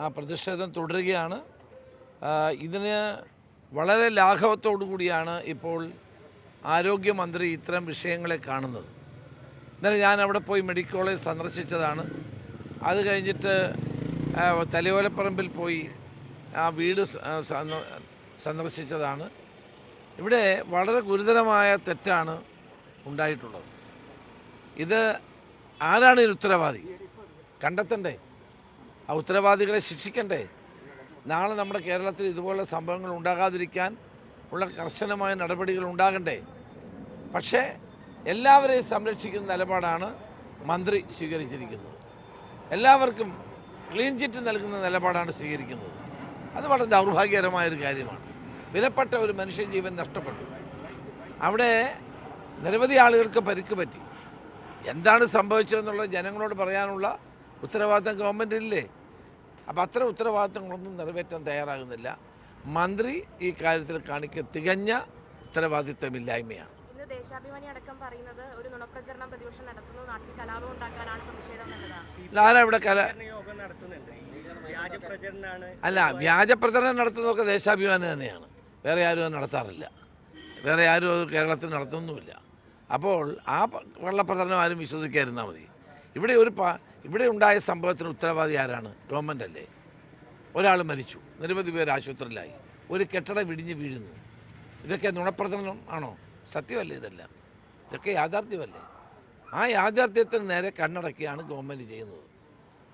ആ പ്രതിഷേധം തുടരുകയാണ്. ഇതിന് വളരെ ലാഘവത്തോടു കൂടിയാണ് ഇപ്പോൾ ആരോഗ്യമന്ത്രി ഇത്തരം വിഷയങ്ങളെ കാണുന്നത്. ഇന്നലെ ഞാൻ അവിടെ പോയി മെഡിക്കൽ കോളേജ് സന്ദർശിച്ചതാണ്. അത് കഴിഞ്ഞിട്ട് തലയോലപ്പറമ്പിൽ പോയി ആ വീട് സന്ദർശിച്ചതാണ്. ഇവിടെ വളരെ ഗുരുതരമായ തെറ്റാണ് ഉണ്ടായിട്ടുള്ളത്. ഇത് ആരാണ് ഇതിന് ഉത്തരവാദി? കണ്ടെത്തണ്ടേ? ആ ഉത്തരവാദികളെ ശിക്ഷിക്കണ്ടേ? നാളെ നമ്മുടെ കേരളത്തിൽ ഇതുപോലുള്ള സംഭവങ്ങൾ ഉണ്ടാകാതിരിക്കാൻ ഉള്ള കർശനമായ നടപടികൾ ഉണ്ടാകണ്ടേ? പക്ഷേ എല്ലാവരെയും സംരക്ഷിക്കുന്ന നിലപാടാണ് മന്ത്രി സ്വീകരിച്ചിരിക്കുന്നത്. എല്ലാവർക്കും ക്ലീൻ ചിറ്റ് നൽകുന്ന നിലപാടാണ് സ്വീകരിക്കുന്നത്. അത് വളരെ ദൗർഭാഗ്യകരമായൊരു കാര്യമാണ്. വിലപ്പെട്ട ഒരു മനുഷ്യജീവൻ നഷ്ടപ്പെട്ടു. അവിടെ നിരവധി ആളുകൾക്ക് പരിക്ക് പറ്റി. എന്താണ് സംഭവിച്ചതെന്നുള്ളത് ജനങ്ങളോട് പറയാനുള്ള ഉത്തരവാദിത്തം ഗവൺമെന്റില്ലേ അപ്പോൾ അത്തരം ഉത്തരവാദിത്തങ്ങളൊന്നും നിറവേറ്റാൻ തയ്യാറാകുന്നില്ല. മന്ത്രി ഈ കാര്യത്തിൽ കാണിക്ക തികഞ്ഞ ഉത്തരവാദിത്തമില്ലായ്മയാണ്. ഇന്ന് ദേശാഭിമാനി അടക്കം പറയുന്നത് ഒരു നുണപ്രചരണം പ്രതിപക്ഷം നടത്തുന്നു നാട്ടിൽ കലാപം ഉണ്ടാക്കാനാണ് പ്രതിഷേധം എന്നതാണ് ആരാ ഇവിടെ കല അല്ല വ്യാജപ്രചരണം നടത്തുന്നതൊക്കെ ദേശാഭിമാനി തന്നെയാണ്. വേറെ ആരും അത് നടത്താറില്ല. വേറെ ആരും അത് കേരളത്തിൽ നടത്തുന്നുമില്ല അപ്പോൾ ആ വെള്ളപ്രചരണം ആരും വിശ്വസിക്കാതിരുന്നാൽ മതി. ഇവിടെ ഒരു ഇവിടെ ഉണ്ടായ സംഭവത്തിന് ഉത്തരവാദി ആരാണ്? ഗവൺമെന്റ് അല്ലേ? ഒരാൾ മരിച്ചു. നിരവധി പേർ ആശുപത്രിയിലായി. ഒരു കെട്ടിടം വിടിഞ്ഞ് വീഴുന്നു. ഇതൊക്കെ നുണപ്രചരണം ആണോ? സത്യമല്ലേ ഇതെല്ലാം? ഇതൊക്കെ യാഥാർത്ഥ്യമല്ലേ? ആ യാഥാർത്ഥ്യത്തിന് നേരെ കണ്ണടക്കിയാണ് ഗവൺമെന്റ് ചെയ്യുന്നത്.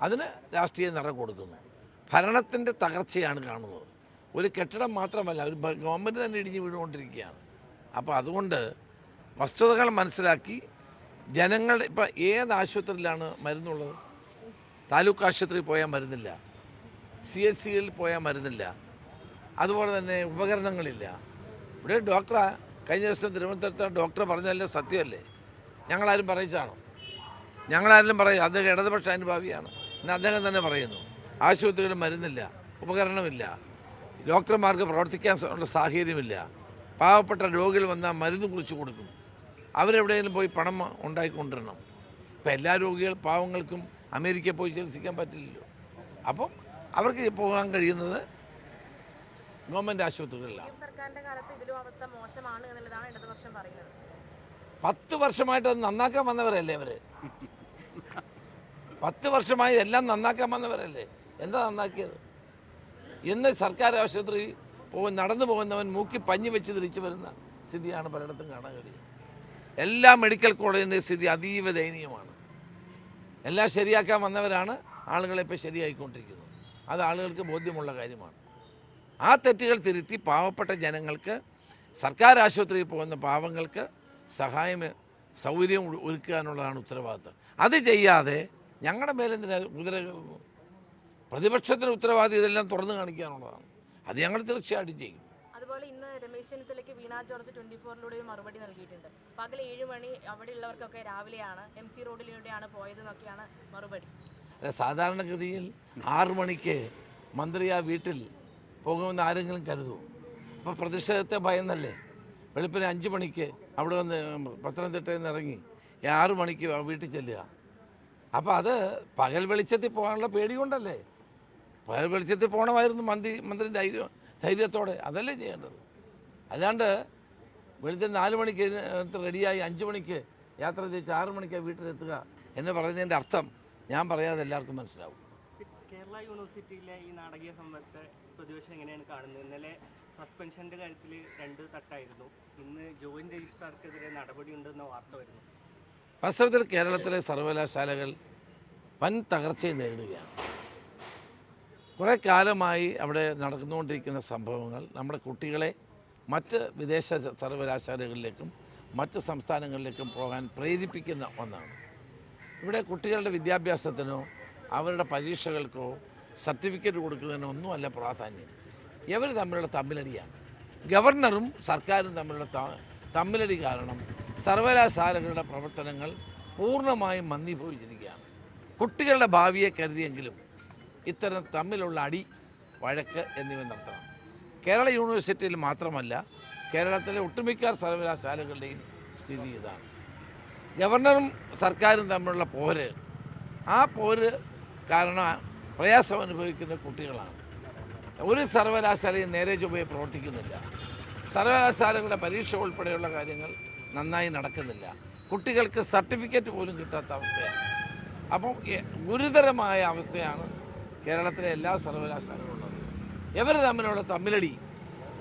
അതിന് രാഷ്ട്രീയ നിറം കൊടുക്കുന്നു. ഭരണത്തിന്റെ തകർച്ചയാണ് കാണുന്നത്. ഒരു കെട്ടിടം മാത്രമല്ല ഒരു ഗവൺമെന്റ് തന്നെ ഇടിഞ്ഞ് വീണുകൊണ്ടിരിക്കുകയാണ്. അപ്പോൾ അതുകൊണ്ട് വസ്തുതകൾ മനസ്സിലാക്കി ജനങ്ങളുടെ ഇപ്പം ഏത് ആശുപത്രിയിലാണ് മരുന്നുള്ളത്? താലൂക്ക് ആശുപത്രിയിൽ പോയാൽ മരുന്നില്ല. സി എച്ച് സിയിൽ പോയാൽ മരുന്നില്ല. അതുപോലെ തന്നെ ഉപകരണങ്ങളില്ല. ഇവിടെ ഡോക്ടറാ കഴിഞ്ഞ ദിവസം തിരുവനന്തപുരത്ത് ഡോക്ടർ പറഞ്ഞതല്ലേ സത്യമല്ലേ? ഞങ്ങളാരും പറയിച്ചാണോ ഞങ്ങളാരും പറയും അദ്ദേഹം ഇടതുപക്ഷ അനുഭാവിയാണ്. പിന്നെ അദ്ദേഹം തന്നെ പറയുന്നു ആശുപത്രികളിൽ മരുന്നില്ല ഉപകരണമില്ല. ഡോക്ടർമാർക്ക് പ്രവർത്തിക്കാൻ ഉള്ള സാഹചര്യമില്ല. പാവപ്പെട്ട രോഗികൾ വന്നാൽ മരുന്ന് കുറിച്ച് കൊടുക്കും. അവരെവിടെയെങ്കിലും പോയി പണം ഉണ്ടാക്കിക്കൊണ്ടിരണം ഇപ്പം എല്ലാ രോഗികൾ പാവങ്ങൾക്കും അമേരിക്കയിൽ പോയി ചികിത്സിക്കാൻ പറ്റില്ലല്ലോ. അപ്പം അവർക്ക് പോകാൻ കഴിയുന്നത് ഗവൺമെന്റ് ആശുപത്രികളിലാണ്. പത്ത് വർഷമായിട്ട് അത് നന്നാക്കാൻ വന്നവരല്ലേ അവർ പത്ത് വർഷമായി എല്ലാം നന്നാക്കാൻ വന്നവരല്ലേ? എന്താ നന്നാക്കിയത്? ഇന്ന് സർക്കാർ ആശുപത്രി പോ നടന്നു പോകുന്നവൻ മൂക്കി പഞ്ഞി വെച്ച് തിരിച്ചു വരുന്ന സ്ഥിതിയാണ് പലയിടത്തും കാണാൻ കഴിയുന്നത്. എല്ലാ മെഡിക്കൽ കോളേജിന്റെ സ്ഥിതി അതീവ ദയനീയമാണ്. എല്ലാം ശരിയാക്കാൻ വന്നവരാണ് ആളുകളെ ഇപ്പോൾ ശരിയായിക്കൊണ്ടിരിക്കുന്നത്. അത് ആളുകൾക്ക് ബോധ്യമുള്ള കാര്യമാണ്. ആ തെറ്റുകൾ തിരുത്തി പാവപ്പെട്ട ജനങ്ങൾക്ക് സർക്കാർ ആശുപത്രിയിൽ പോകുന്ന പാവങ്ങൾക്ക് സഹായം സൗകര്യം ഒരുക്കുക ഒരുക്കാനുള്ളതാണ് ഉത്തരവാദിത്തം. അത് ചെയ്യാതെ ഞങ്ങളുടെ മേലെന്തിനാ കുതിര പ്രതിപക്ഷത്തിന് ഉത്തരവാദിത്തം ഇതെല്ലാം തുറന്നു കാണിക്കാനുള്ളതാണ് അത് ഞങ്ങൾ തീർച്ചയായിട്ടും ചെയ്യും. രമേശ് ചെന്നിത്തലയ്ക്ക് വീണ ജോർജ് ട്വന്റി ഫോറിലൂടെ ഒരു മറുപടി നൽകിയിട്ടുണ്ട്. പകൽ ഏഴ് മണി അവിടെയുള്ളവർക്കൊക്കെ രാവിലെയാണ് എം സി റോഡിലൂടെയാണ് പോയതെന്നൊക്കെയാണ് മറുപടി. സാധാരണഗതിയിൽ ആറു മണിക്ക് മന്ത്രി ആ വീട്ടിൽ പോകുമെന്ന് ആരെങ്കിലും കരുതുമോ അപ്പോൾ പ്രതിഷേധത്തെ ഭയന്നല്ലേ? വെളുപ്പിന് അഞ്ച് മണിക്ക് അവിടെ വന്ന് പത്തനംതിട്ടയിൽ നിന്ന് ഇറങ്ങി ആറു മണിക്ക് വീട്ടിൽ ചെല്ലുക. അപ്പോൾ അത് പകൽ വെളിച്ചത്തിൽ പോകാനുള്ള പേടി കൊണ്ടല്ലേ? പകൽ വെളിച്ചത്തിൽ പോകണമായിരുന്നു മന്ത്രി മന്ത്രി ധൈര്യം ധൈര്യത്തോടെ അതല്ലേ ചെയ്യേണ്ടത്? അല്ലാണ്ട് വെളുത്തെ നാല് മണിക്ക് റെഡിയായി അഞ്ച് മണിക്ക് യാത്ര ചെയ്ത് ആറ് മണിക്ക് വീട്ടിലെത്തുക എന്ന് പറയുന്നതിന്റെ അർത്ഥം ഞാൻ പറയാതെ എല്ലാവർക്കും മനസ്സിലാവും. കേരള യൂണിവേഴ്സിറ്റിയിലെ ഈ നാടകീയ സംഭവത്തെ പ്രതിപക്ഷം എങ്ങനെയാണ് കാണുന്നത്? ഇന്നലെ സസ്പെൻഷന്റെ കാര്യത്തിൽ രണ്ട് തട്ടായിരുന്നു. ഇന്ന് ജോയിന്റ് രജിസ്ട്രാർക്കെതിരെ നടപടിയുണ്ടെന്ന വാർത്ത വരുന്നു. വാസ്തവത്തിൽ കേരളത്തിലെ സർവകലാശാലകൾ വൻ തകർച്ചയെ നേരിടുകയാണ്. കുറേ കാലമായി അവിടെ നടന്നുകൊണ്ടിരിക്കുന്ന സംഭവങ്ങൾ നമ്മുടെ കുട്ടികളെ മറ്റ് വിദേശ സർവകലാശാലകളിലേക്കും മറ്റ് സംസ്ഥാനങ്ങളിലേക്കും പോകാൻ പ്രേരിപ്പിക്കുന്ന ഒന്നാണ്. ഇവിടെ കുട്ടികളുടെ വിദ്യാഭ്യാസത്തിനോ അവരുടെ പരീക്ഷകൾക്കോ സർട്ടിഫിക്കറ്റ് കൊടുക്കുന്നതിനോ ഒന്നുമല്ല പ്രാധാന്യം. ഇവർ തമ്മിലുള്ള തമ്മിലടിയാണ്. ഗവർണറും സർക്കാരും തമ്മിലുള്ള തമ്മിലടി കാരണം സർവകലാശാലകളുടെ പ്രവർത്തനങ്ങൾ പൂർണമായും മന്ദിഭവിച്ചിരിക്കുകയാണ്. കുട്ടികളുടെ ഭാവിയെ കരുതിയെങ്കിലും ഇത്തരം തമ്മിലുള്ള അടി വഴക്ക് എന്നിവ നടത്തണം കേരള യൂണിവേഴ്സിറ്റിയിൽ മാത്രമല്ല കേരളത്തിലെ ഒട്ടുമിക്ക സർവകലാശാലകളുടെയും സ്ഥിതി ഇതാണ്. ഗവർണറും സർക്കാരും തമ്മിലുള്ള പോര് ആ പോര് കാരണം പ്രയാസം അനുഭവിക്കുന്ന കുട്ടികളാണ്. ഒരു സർവകലാശാലയും നേരെ ചൊവ്വയെ പ്രവർത്തിക്കുന്നില്ല. സർവകലാശാലകളുടെ പരീക്ഷ ഉൾപ്പെടെയുള്ള കാര്യങ്ങൾ നന്നായി നടക്കുന്നില്ല. കുട്ടികൾക്ക് സർട്ടിഫിക്കറ്റ് പോലും കിട്ടാത്ത അവസ്ഥയാണ്. അപ്പം ഗുരുതരമായ അവസ്ഥയാണ് കേരളത്തിലെ എല്ലാ സർവകലാശാലകളുള്ളത് ഇവർ തമ്മിലുള്ള തമ്മിലടി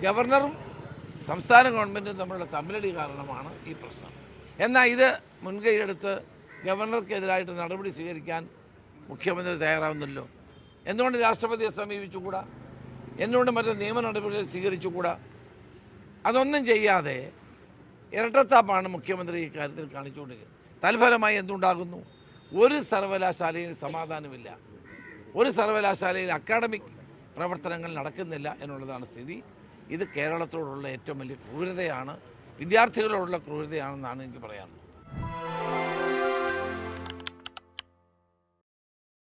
ഗവർണറും സംസ്ഥാന ഗവൺമെന്റും തമ്മിലുള്ള തമ്മിലടി കാരണമാണ് ഈ പ്രശ്നം. എന്നാൽ ഇത് മുൻകൈയെടുത്ത് ഗവർണർക്കെതിരായിട്ട് നടപടി സ്വീകരിക്കാൻ മുഖ്യമന്ത്രി തയ്യാറാവുന്നല്ലോ എന്തുകൊണ്ട് രാഷ്ട്രപതിയെ സമീപിച്ചുകൂടാ? എന്തുകൊണ്ട് മറ്റു നിയമ നടപടികൾ സ്വീകരിച്ചുകൂടാ? അതൊന്നും ചെയ്യാതെ ഇരട്ടത്താപ്പാണ് മുഖ്യമന്ത്രി ഇക്കാര്യത്തിൽ കാണിച്ചുകൊണ്ടിരിക്കുന്നത്. തൽഫലമായി എന്തുണ്ടാകുന്നു? ഒരു സർവകലാശാലയിൽ സമാധാനമില്ല. ഒരു സർവകലാശാലയിൽ അക്കാഡമിക് പ്രവർത്തനങ്ങൾ നടക്കുന്നില്ല എന്നുള്ളതാണ് സ്ഥിതി. ഇത് കേരളത്തോടുള്ള ഏറ്റവും വലിയ ക്രൂരതയാണ്. വിദ്യാർത്ഥികളോടുള്ള ക്രൂരതയാണെന്നാണ് എനിക്ക് പറയാനുള്ളത്.